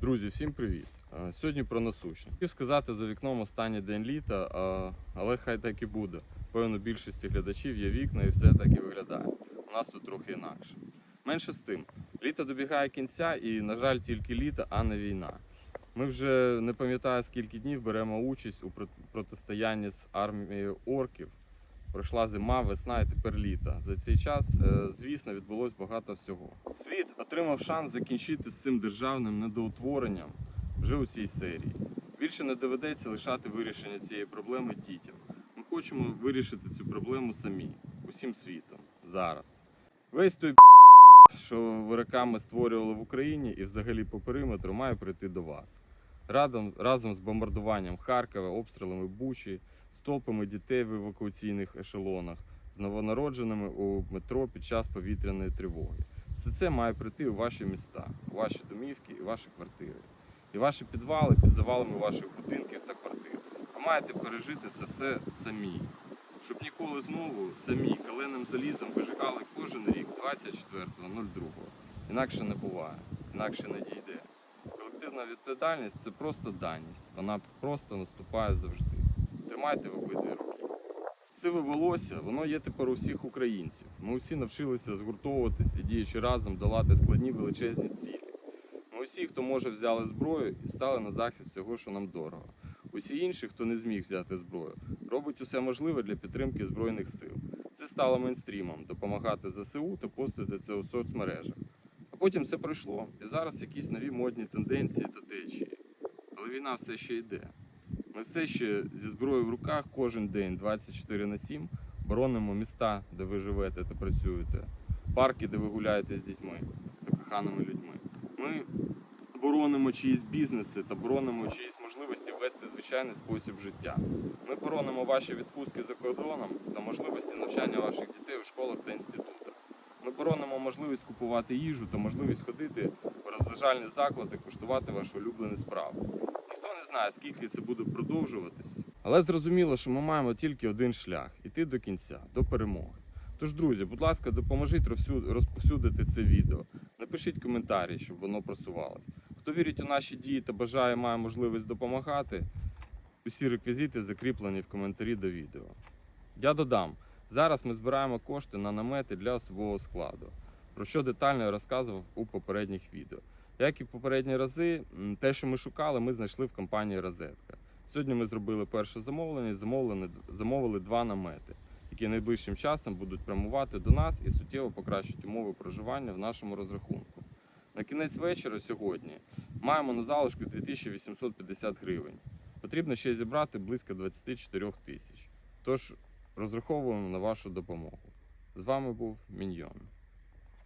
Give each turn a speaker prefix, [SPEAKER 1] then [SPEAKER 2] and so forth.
[SPEAKER 1] Друзі, всім привіт! Сьогодні про насущне. Хотів сказати за вікном останній день літа, але хай так і буде. Певно, більшості глядачів є вікна і все так і виглядає. У нас тут трохи інакше. Менше з тим, літо добігає кінця і, на жаль, тільки літо, а не війна. Ми вже не пам'ятаю, скільки днів беремо участь у протистоянні з армією орків. Пройшла зима, весна і тепер літо. За цей час, е, звісно, відбулось багато всього. Світ отримав шанс закінчити з цим державним недоутворенням вже у цій серії. Більше не доведеться лишати вирішення цієї проблеми дітям. Ми хочемо вирішити цю проблему самі, усім світом, зараз. Весь той що вироками створювали в Україні і взагалі по периметру, має прийти до вас. Радом, разом з бомбардуванням Харкова, обстрілами Бучі, з толпами дітей в евакуаційних ешелонах, з новонародженими у метро під час повітряної тривоги. Все це має прийти у ваші міста, у ваші домівки і ваші квартири. І ваші підвали під завалами ваших будинків та квартир. Ви маєте пережити це все самі. Щоб ніколи знову самі каленим залізом вижигали кожен рік 24.02. Інакше не буває, інакше не дійде. Колективна відповідальність це просто даність. Вона просто наступає завжди. Тримайте в обидві руки. Сиве волосся, воно є тепер у всіх українців. Ми усі навчилися згуртовуватись і діючи разом долати складні величезні цілі. Ми усі, хто може, взяли зброю і стали на захист всього, що нам дорого. Усі інші, хто не зміг взяти зброю, робить усе можливе для підтримки збройних сил. Це стало мейнстрімом допомагати ЗСУ та постити це у соцмережах. А потім це пройшло, і зараз якісь нові модні тенденції та течії. Але війна все ще йде. Ми все ще зі зброєю в руках кожен день 24 на 7 боронимо міста, де ви живете та працюєте, парки, де ви гуляєте з дітьми та коханими людьми. Ми боронимо чиїсь бізнеси та боронимо чиїсь можливості вести звичайний спосіб життя. Ми боронимо ваші відпустки за кордоном та можливості навчання ваших дітей у школах та інститутах. Ми боронимо можливість купувати їжу та можливість ходити в розважальні заклади, куштувати ваші улюблені справи. Знає, скільки це буде продовжуватись. Але зрозуміло, що ми маємо тільки один шлях іти до кінця, до перемоги. Тож, друзі, будь ласка, допоможіть розповсюдити це відео. Напишіть коментарі, щоб воно просувалось. Хто вірить у наші дії та бажає, має можливість допомагати. Усі реквізити закріплені в коментарі до відео. Я додам, зараз ми збираємо кошти на намети для особового складу, про що детально я розказував у попередніх відео. Як і в попередні рази, те, що ми шукали, ми знайшли в компанії Розетка. Сьогодні ми зробили перше замовлення і замовлені, замовили два намети, які найближчим часом будуть прямувати до нас і суттєво покращать умови проживання в нашому розрахунку. На кінець вечора сьогодні маємо на залишку 2850 гривень. Потрібно ще зібрати близько 24 тисяч. Тож розраховуємо на вашу допомогу. З вами був Міньйон.